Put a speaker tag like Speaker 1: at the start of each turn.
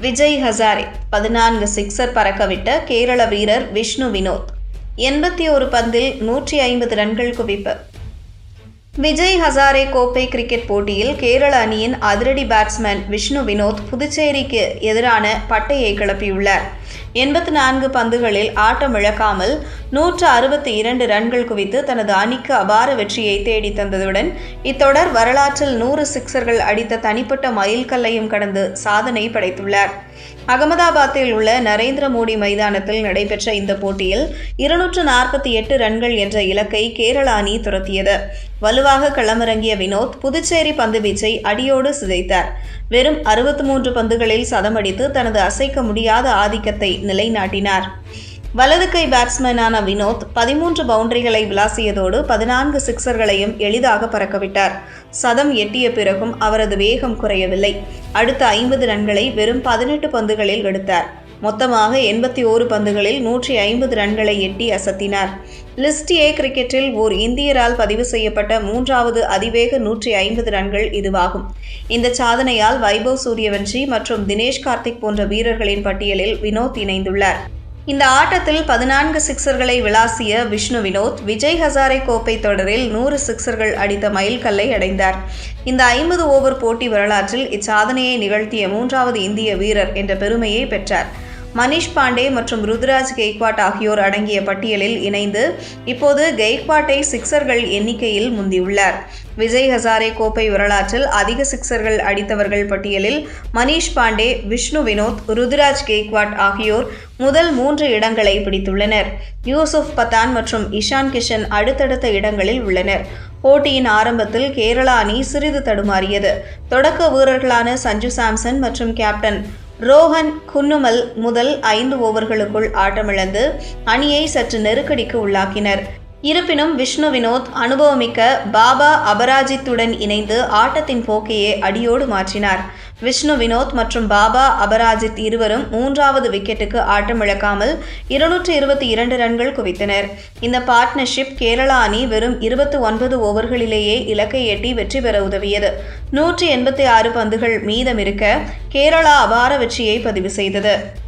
Speaker 1: விஜய் ஹசாரே பதினான்கு சிக்ஸர் பறக்கவிட்ட கேரள வீரர் விஷ்ணு வினோத். எண்பத்தி ஒரு பந்தில் நூற்றி ஐம்பது ரன்கள் குவிப்பு. விஜய் ஹசாரே கோப்பை கிரிக்கெட் போட்டியில் கேரள அணியின் அதிரடி பேட்ஸ்மேன் விஷ்ணு வினோத் புதுச்சேரிக்கு எதிரான பட்டையை கிளப்பியுள்ளார். எண்பத்தி நான்கு பந்துகளில் ஆட்டம் இழக்காமல் நூற்று அறுபத்தி இரண்டு ரன்கள் குவித்து தனது அணிக்கு அபார வெற்றியை தேடி தந்ததுடன் இத்தொடர் வரலாற்றில் நூறு சிக்சர்கள் அடித்த தனிப்பட்ட மைல்கல்லையும் கடந்து சாதனை படைத்துள்ளார். அகமதாபாத்தில் உள்ள நரேந்திர மோடி மைதானத்தில் நடைபெற்ற இந்த போட்டியில் இருநூற்று நாற்பத்தி எட்டு ரன்கள் என்ற இலக்கை கேரள அணி துரத்தியது. வலுவாக களமிறங்கிய வினோத் புதுச்சேரி பந்துவீச்சை அடியோடு சிதைத்தார். வெறும் அறுபத்தி மூன்று பந்துகளில் சதமடித்து தனது அசைக்க முடியாத ஆதிக்கத்தை நிலைநாட்டினார். வலது கை பேட்ஸ்மேனான வினோத் பதிமூன்று பவுண்டரிகளை விளாசியதோடு பதினான்கு சிக்சர்களையும் எளிதாக பறக்கவிட்டார். சதம் எட்டிய பிறகும் அவரது வேகம் குறையவில்லை. அடுத்த ஐம்பது ரன்களை வெறும் பதினெட்டு பந்துகளில் எடுத்தார். மொத்தமாக எண்பத்தி ஓரு பந்துகளில் நூற்றி ஐம்பது ரன்களை எட்டி அசத்தினார். லிஸ்ட் ஏ கிரிக்கெட்டில் ஓர் இந்தியரால் பதிவு செய்யப்பட்ட மூன்றாவது அதிவேக நூற்றி ஐம்பது ரன்கள் இதுவாகும். இந்த சாதனையால் வைபவ் சூரியவன்ஷி மற்றும் தினேஷ் கார்த்திக் போன்ற வீரர்களின் பட்டியலில் வினோத் இணைந்துள்ளார். இந்த ஆட்டத்தில் பதினான்கு சிக்சர்களை விளாசிய விஷ்ணு வினோத் விஜய் ஹசாரே கோப்பை தொடரில் நூறு சிக்சர்கள் அடித்த மைல்கல்லை அடைந்தார். இந்த ஐம்பது ஓவர் போட்டி வரலாற்றில் இச்சாதனையை நிகழ்த்திய மூன்றாவது இந்திய வீரர் என்ற பெருமையை பெற்றார். மனிஷ் பாண்டே மற்றும் ருத்ராஜ் கெய்க்வாட் ஆகியோர் அடங்கிய பட்டியலில் இணைந்து இப்போது கெய்க்வாட்டை சிக்சர்கள் எண்ணிக்கையில் முந்தியுள்ளார். விஜய் ஹசாரே கோப்பை வரலாற்றில் அதிக சிக்சர்கள் அடித்தவர்கள் பட்டியலில் மனிஷ் பாண்டே விஷ்ணு வினோத் ருத்ராஜ் கெய்க்வாட் ஆகியோர் முதல் மூன்று இடங்களை பிடித்துள்ளனர். யூசுப் பத்தான் மற்றும் இஷான் கிஷன் அடுத்தடுத்த இடங்களில் உள்ளனர். போட்டியின் ஆரம்பத்தில் கேரளா அணி சிறிது தடுமாறியது. தொடக்க வீரர்களான சஞ்சு சாம்சன் மற்றும் கேப்டன் ரோஹன் குன்னுமல் முதல் ஐந்து ஓவர்களுக்குள் ஆட்டமிழந்து அணியை சற்று நெருக்கடிக்கு உள்ளாக்கினர். இருப்பினும் விஷ்ணு வினோத் அனுபவமிக்க பாபா அபராஜித்துடன் இணைந்து ஆட்டத்தின் போக்கையே அடியோடு மாற்றினார். விஷ்ணு வினோத் மற்றும் பாபா அபராஜித் இருவரும் மூன்றாவது விக்கெட்டுக்கு ஆட்டமிழக்காமல் இருநூற்று இருபத்தி இரண்டு ரன்கள் குவித்தனர். இந்த பார்ட்னர்ஷிப் கேரளா அணி வெறும் இருபத்தி ஒன்பது ஓவர்களிலேயே இலக்கை எட்டி வெற்றி பெற உதவியது. நூற்றி எண்பத்தி ஆறு பந்துகள் மீதமிருக்க கேரளா அபார வெற்றியை பதிவு செய்தது.